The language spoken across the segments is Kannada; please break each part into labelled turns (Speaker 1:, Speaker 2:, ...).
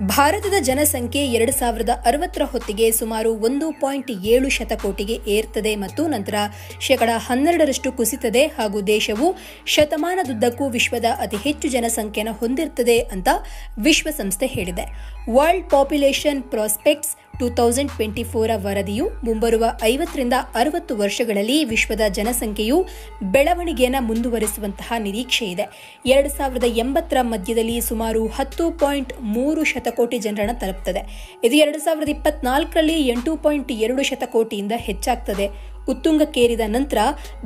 Speaker 1: ಭಾರತದ ಜನಸಂಖ್ಯೆ ಎರಡು ಸಾವಿರದ ಅರವತ್ತರ ಹೊತ್ತಿಗೆ ಸುಮಾರು ಒಂದು ಪಾಯಿಂಟ್ ಏಳು ಶತಕೋಟಿಗೆ ಏರ್ತದೆ ಮತ್ತು ನಂತರ ಶೇಕಡ ಹನ್ನೆರಡರಷ್ಟು ಕುಸಿತದೆ ಹಾಗೂ ದೇಶವು ಶತಮಾನದುದ್ದಕ್ಕೂ ವಿಶ್ವದ ಅತಿ ಹೆಚ್ಚು ಜನಸಂಖ್ಯೆಯನ್ನು ಹೊಂದಿರ್ತದೆ ಅಂತ ವಿಶ್ವಸಂಸ್ಥೆ ಹೇಳಿದೆ. World population prospects two thousand twenty four ವರದಿಯು ಮುಂಬರುವ ಐವತ್ತರಿಂದ ಅರವತ್ತು ವರ್ಷಗಳಲ್ಲಿ ವಿಶ್ವದ ಜನಸಂಖ್ಯೆಯು ಬೆಳವಣಿಗೆಯನ್ನು ಮುಂದುವರಿಸುವಂತಹ ನಿರೀಕ್ಷೆ ಇದೆ. ಎರಡು ಸಾವಿರದ ಎಂಬತ್ತರ ಮಧ್ಯದಲ್ಲಿ ಸುಮಾರು ಹತ್ತು ಪಾಯಿಂಟ್ ಮೂರು ಶತಕೋಟಿ ಜನರನ್ನು ತಲುಪ್ತದೆ. ಇದು ಎರಡು ಸಾವಿರದ ಇಪ್ಪತ್ನಾಲ್ಕರಲ್ಲಿ ಎಂಟು ಪಾಯಿಂಟ್ ಎರಡು ಶತಕೋಟಿಯಿಂದ ಹೆಚ್ಚಾಗ್ತದೆ. ಉತ್ತುಂಗಕ್ಕೇರಿದ ನಂತರ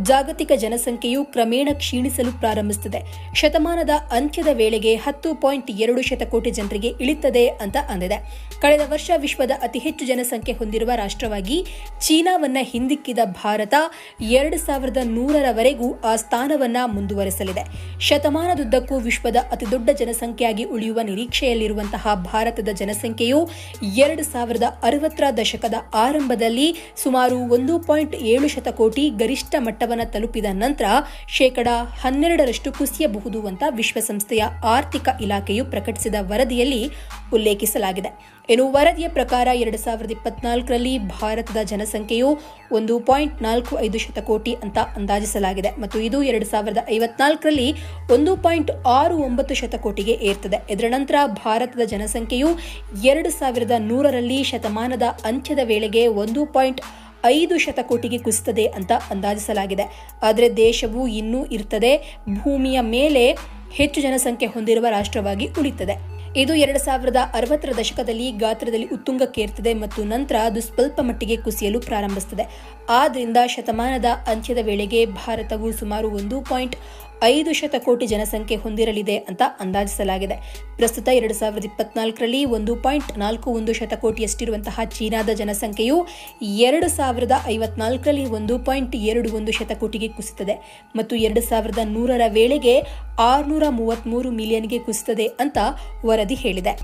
Speaker 1: ಜಾಗತಿಕ ಜನಸಂಖ್ಯೆಯು ಕ್ರಮೇಣ ಕ್ಷೀಣಿಸಲು ಪ್ರಾರಂಭಿಸುತ್ತದೆ. ಶತಮಾನದ ಅಂತ್ಯದ ವೇಳೆಗೆ ಹತ್ತು ಪಾಯಿಂಟ್ ಎರಡು ಶತಕೋಟಿ ಜನರಿಗೆ ಇಳಿತದೆ ಅಂತ ಅಂದಿದೆ. ಕಳೆದ ವರ್ಷ ವಿಶ್ವದ ಅತಿ ಹೆಚ್ಚು ಜನಸಂಖ್ಯೆ ಹೊಂದಿರುವ ರಾಷ್ಟ್ರವಾಗಿ ಚೀನಾವನ್ನ ಹಿಂದಿಕ್ಕಿದ ಭಾರತ ಎರಡು ಸಾವಿರದ ನೂರರವರೆಗೂ ಆ ಸ್ಥಾನವನ್ನ ಮುಂದುವರೆಸಲಿದೆ. ಶತಮಾನದುದ್ದಕ್ಕೂ ವಿಶ್ವದ ಅತಿದೊಡ್ಡ ಜನಸಂಖ್ಯೆಯಾಗಿ ಉಳಿಯುವ ನಿರೀಕ್ಷೆಯಲ್ಲಿರುವಂತಹ ಭಾರತದ ಜನಸಂಖ್ಯೆಯು ಎರಡು ಸಾವಿರದ ಅರವತ್ತರ ದಶಕದ ಆರಂಭದಲ್ಲಿ ಸುಮಾರು ಒಂದು ಪಾಯಿಂಟ್ ಏಳು ಶತಕೋಟಿ ಗರಿಷ್ಠ ಮಟ್ಟವನ್ನು ತಲುಪಿದ ನಂತರ ಶೇಕಡ ಹನ್ನೆರಡರಷ್ಟು ಕುಸಿಯಬಹುದು ಅಂತ ವಿಶ್ವಸಂಸ್ಥೆಯ ಆರ್ಥಿಕ ಇಲಾಖೆಯು ಪ್ರಕಟಿಸಿದ ವರದಿಯಲ್ಲಿ ಉಲ್ಲೇಖಿಸಲಾಗಿದೆ. ಇನ್ನು ವರದಿಯ ಪ್ರಕಾರ ಎರಡು ಸಾವಿರದ ಇಪ್ಪತ್ನಾಲ್ಕರಲ್ಲಿ ಭಾರತದ ಜನಸಂಖ್ಯೆಯು ಒಂದು ಪಾಯಿಂಟ್ ನಾಲ್ಕು ಐದು ಶತಕೋಟಿ ಅಂತ ಅಂದಾಜಿಸಲಾಗಿದೆ ಮತ್ತು ಇದು ಎರಡು ಸಾವಿರದ ಐವತ್ನಾಲ್ಕರಲ್ಲಿ ಒಂದು ಪಾಯಿಂಟ್ ಆರು ಒಂಬತ್ತು ಶತಕೋಟಿಗೆ ಏರ್ತದೆ. ಇದರ ನಂತರ ಭಾರತದ ಜನಸಂಖ್ಯೆಯು ಎರಡು ಸಾವಿರದ ನೂರರಲ್ಲಿ ಶತಮಾನದ ಅಂತ್ಯದ ವೇಳೆಗೆ ಒಂದು ಪಾಯಿಂಟ್ ಐದು ಶತಕೋಟಿಗೆ ಕುಸಿತದೆ ಅಂತ ಅಂದಾಜಿಸಲಾಗಿದೆ. ಆದರೆ ದೇಶವು ಇನ್ನೂ ಇರ್ತದೆ, ಭೂಮಿಯ ಮೇಲೆ ಹೆಚ್ಚು ಜನಸಂಖ್ಯೆ ಹೊಂದಿರುವ ರಾಷ್ಟ್ರವಾಗಿ ಉಳಿತದೆ. ಇದು ಎರಡು ಸಾವಿರದ ಅರವತ್ತರ ದಶಕದಲ್ಲಿ ಗಾತ್ರದಲ್ಲಿ ಉತ್ತುಂಗಕ್ಕೇರ್ತದೆ ಮತ್ತು ನಂತರ ಅದು ಸ್ವಲ್ಪ ಮಟ್ಟಿಗೆ ಕುಸಿಯಲು ಪ್ರಾರಂಭಿಸುತ್ತದೆ ಆದ್ದರಿಂದ ಶತಮಾನದ ಅಂತ್ಯದ ವೇಳೆಗೆ ಭಾರತವು ಸುಮಾರು ಒಂದು ಪಾಯಿಂಟ್ ಐದು ಶತಕೋಟಿ ಜನಸಂಖ್ಯೆ ಹೊಂದಿರಲಿದೆ ಅಂತ ಅಂದಾಜಿಸಲಾಗಿದೆ. ಪ್ರಸ್ತುತ ಎರಡು ಸಾವಿರದ ಇಪ್ಪತ್ನಾಲ್ಕರಲ್ಲಿ ಒಂದು ಪಾಯಿಂಟ್ ನಾಲ್ಕು ಒಂದು ಶತಕೋಟಿಯಷ್ಟಿರುವಂತಹ ಚೀನಾದ ಜನಸಂಖ್ಯೆಯು ಎರಡು ಸಾವಿರದ ಐವತ್ನಾಲ್ಕರಲ್ಲಿ ಒಂದು ಪಾಯಿಂಟ್ ಎರಡು ಒಂದು ಶತಕೋಟಿಗೆ ಕುಸಿತದೆ ಮತ್ತು ಎರಡು ಸಾವಿರದ ನೂರರ ವೇಳೆಗೆ ಆರುನೂರ ಮೂವತ್ತ್ಮೂರು ಮಿಲಿಯನ್ಗೆ ಕುಸಿತದೆ ಅಂತ ವರದಿ ಹೇಳಿದೆ.